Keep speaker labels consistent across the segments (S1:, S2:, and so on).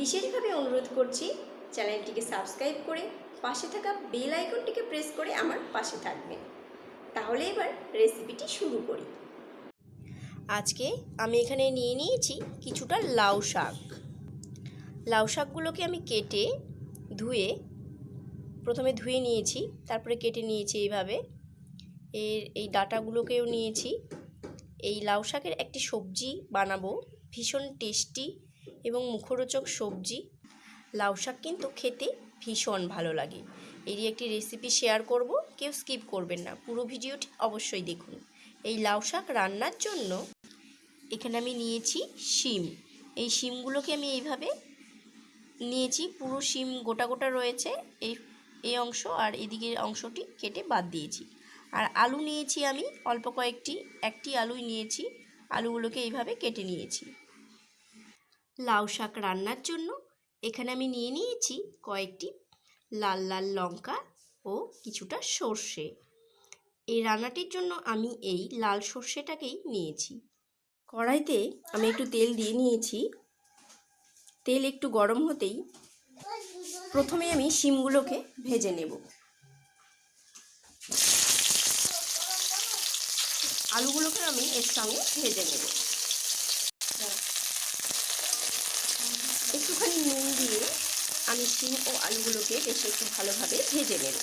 S1: বিশেষভাবে অনুরোধ করছি চ্যানেলটিকে সাবস্ক্রাইব করে পাশে থাকা বেল আইকনটিকে প্রেস করে আমার পাশে থাকবেন। তাহলে এবার রেসিপিটি শুরু করি। আজকে আমি এখানে নিয়ে নিয়েছি কিছুটা লাউ শাক। লাউ শাকগুলোকে আমি কেটে ধুয়ে প্রথমে ধুয়ে নিয়েছি, তারপরে কেটে নিয়েছি এইভাবে। এর এই ডাটাগুলোকেও নিয়েছি। এই লাউ শাকের একটি সবজি বানাবো, ভীষণ টেস্টি এবং মুখরোচক সবজি, লাউ শাক কিন্তু খেতে ভীষণ ভালো লাগে। এরই একটি রেসিপি শেয়ার করব, কেউ স্কিপ করবেন না। পুরো ভিডিওটি অবশ্যই দেখুন। এই লাউ শাক রান্নার জন্য এখানে আমি নিয়েছি শিম। এই শিমগুলোকে আমি এইভাবে নিয়েছি, পুরো শিম গোটা গোটা রয়েছে এই এই অংশ আর এদিকের অংশটি কেটে বাদ দিয়েছি। আর আলু নিয়েছি আমি, অল্প কয়েকটি, একটি আলুই নিয়েছি। আলুগুলোকে এইভাবে কেটে নিয়েছি। লাউ শাক রান্নার জন্য এখানে আমি নিয়ে নিয়েছি কয়েকটি লাল লাল লঙ্কা ও কিছুটা সর্ষে। এই রান্নাটির জন্য আমি এই লাল সর্ষেটাকেই নিয়েছি। কড়াইতে আমি একটু তেল দিয়ে নিয়েছি। তেল একটু গরম হতেই প্রথমে আমি শিমগুলোকে ভেজে নেব। আলুগুলোকে আমি এর সঙ্গে ভেজে নেব একটুখানি নুন দিয়ে শিম ও আলুগুলোকে বেশ একটু ভালোভাবে ভেজে নেব।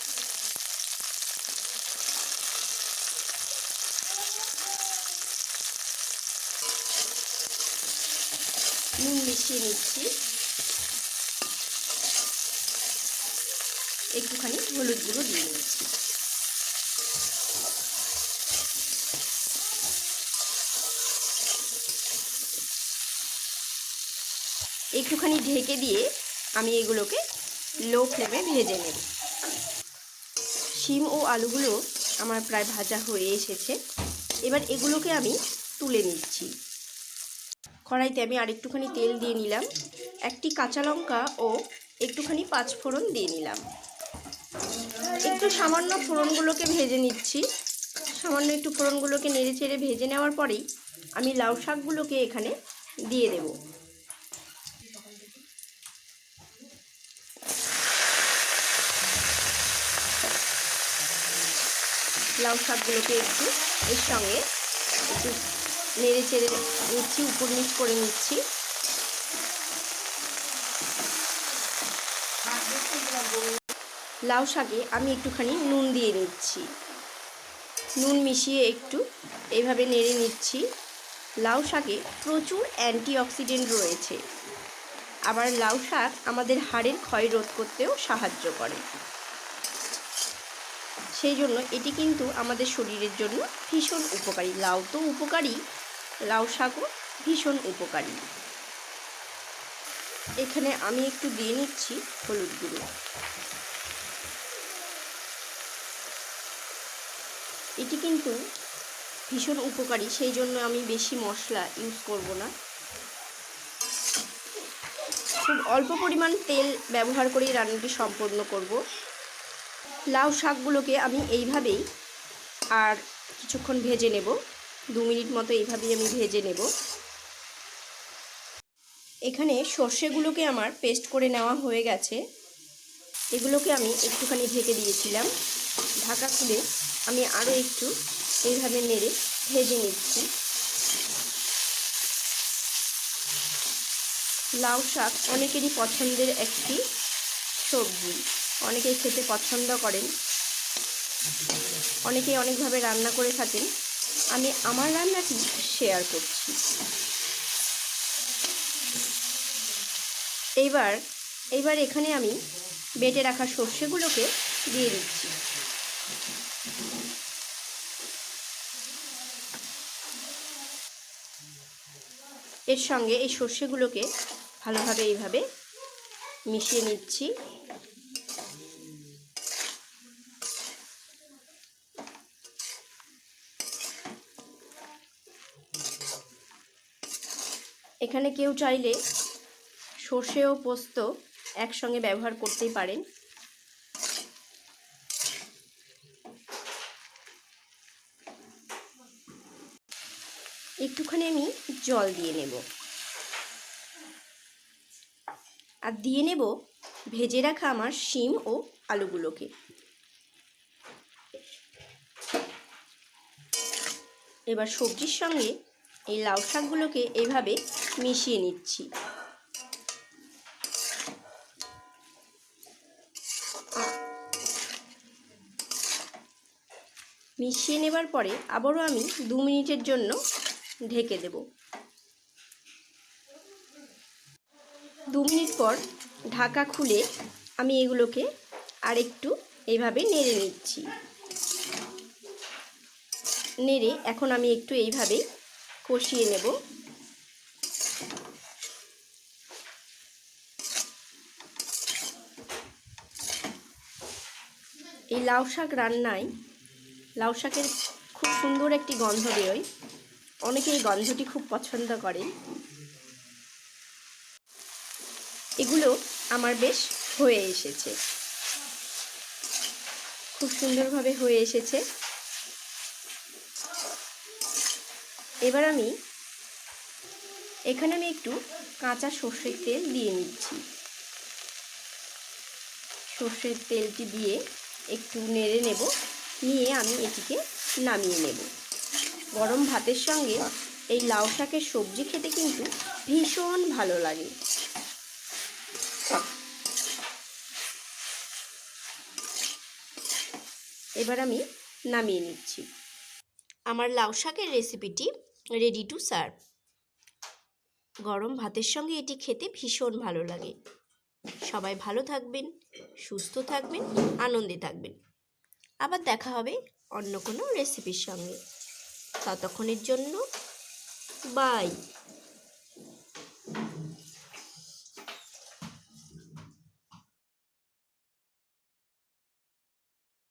S1: নুন মিশিয়ে নিচ্ছি। একটুখানি হলুদ গুঁড়ো দিয়ে নিচ্ছি। একটুখানি ঢেকে দিয়ে আমি এগুলোকে লো ফ্লেমে ভেজে নেব। শিম ও আলুগুলো আমার প্রায় ভাজা হয়ে এসেছে। এবার এগুলোকে আমি তুলে নিচ্ছি। কড়াইতে আমি আরেকটুখানি তেল দিয়ে নিলাম। একটি কাঁচা লঙ্কা ও একটুখানি পাঁচ ফোড়ন দিয়ে নিলাম। একটু সামান্য ফোড়নগুলোকে ভেজে নিচ্ছি। সামান্য একটু ফোড়নগুলোকে নেড়ে চেড়ে ভেজে নেওয়ার পরেই আমি লাউ শাকগুলোকে এখানে দিয়ে দেব। লাউ শাকগুলোকে একটু এর সঙ্গে একটু নেড়ে চেড়ে নিচ্ছি, উপর নিচ করে নিচ্ছি। লাউ শাকে আমি একটুখানি নুন দিয়ে নিচ্ছি। নুন মিশিয়ে একটু এইভাবে নেড়ে নিচ্ছি। লাউ শাকে প্রচুর অ্যান্টিঅক্সিডেন্ট রয়েছে। আবার লাউ শাক আমাদের হাড়ের ক্ষয় রোধ করতেও সাহায্য করে। সেই জন্য এটি কিন্তু আমাদের শরীরের জন্য ভীষণ উপকারী। লাউ তো উপকারী, লাউ শাকও ভীষণ উপকারী। এখানে আমি একটু দিয়ে নিচ্ছি হলুদ গুঁড়ো। এটি কিন্তু ভীষণ উপকারী, সেই জন্য আমি বেশি মশলা ইউজ করব না। খুব অল্প পরিমাণ তেল ব্যবহার করেই রান্নাটি সম্পন্ন করব। লাউ শাকগুলোকে আমি এইভাবেই আর কিছুক্ষণ ভেজে নেব। দু মিনিট মতো এইভাবেই আমি ভেজে নেব। এখানে সর্ষেগুলোকে আমার পেস্ট করে নেওয়া হয়ে গেছে। এগুলোকে আমি একটুখানি ঢেকে দিয়েছিলাম। ঢাকা খুলে আমি আরও একটু এইভাবে নেড়ে ভেজে নিচ্ছি। লাউ শাক অনেকেরই পছন্দের একটি সবজি। অনেকেই খেতে পছন্দ করেন। অনেকেই অনেকভাবে রান্না করে থাকেন। আমি আমার রান্নাটি শেয়ার করছি। এইবার এইবার এখানে আমি বেটে রাখা সর্ষেগুলোকে দিয়ে দিচ্ছি। এর সঙ্গে এই সর্ষেগুলোকে ভালোভাবে এইভাবে মিশিয়ে নিচ্ছি। এখানে কেউ চাইলে সর্ষে ও পোস্ত একসঙ্গে ব্যবহার করতেই পারেন। একটুখানি আমি জল দিয়ে নেব। আর দিয়ে নেব ভেজে রাখা আমার শিম ও আলুগুলোকে। এবার সবজির সঙ্গে এই লাউ শাকগুলোকে এভাবে মিশিয়ে নিচ্ছি। মিশিয়ে নেবার পরে আবারও আমি দু মিনিটের জন্য ঢেকে দেব। দু মিনিট পর ঢাকা খুলে আমি এগুলোকে আরেকটু এইভাবে নেড়ে নিচ্ছি। নেড়ে এখন আমি একটু এইভাবেই কষিয়ে নেব। এই লাউ শাক রান্নায়, লাউ শাকের খুব সুন্দর একটি গন্ধ বেরোয়। অনেকে এই গন্ধটি খুব পছন্দ করেন। এগুলো আমার বেশ হয়ে এসেছে। খুব সুন্দরভাবে হয়ে এসেছে। এবার আমি, এখানে আমি একটু কাঁচা সর্ষের তেল দিয়ে নিচ্ছি। সর্ষের তেলটি দিয়ে একটু নেড়ে নেব, নিয়ে আমি এটিকে নামিয়ে নেব। গরম ভাতের সঙ্গে এই লাউ শাকের সবজি খেতে কিন্তু ভীষণ ভালো লাগে। এবার আমি নামিয়ে নিচ্ছি। আমার লাউ শাকের রেসিপিটি রেডি টু সার্ভ গরম ভাতের সঙ্গে এটি খেতে ভীষণ ভালো লাগে। সবাই ভালো থাকবেন, সুস্থ থাকবেন, আনন্দে থাকবেন। আবার দেখা হবে অন্য কোনো রেসিপির সঙ্গে। ততক্ষণের জন্য বাই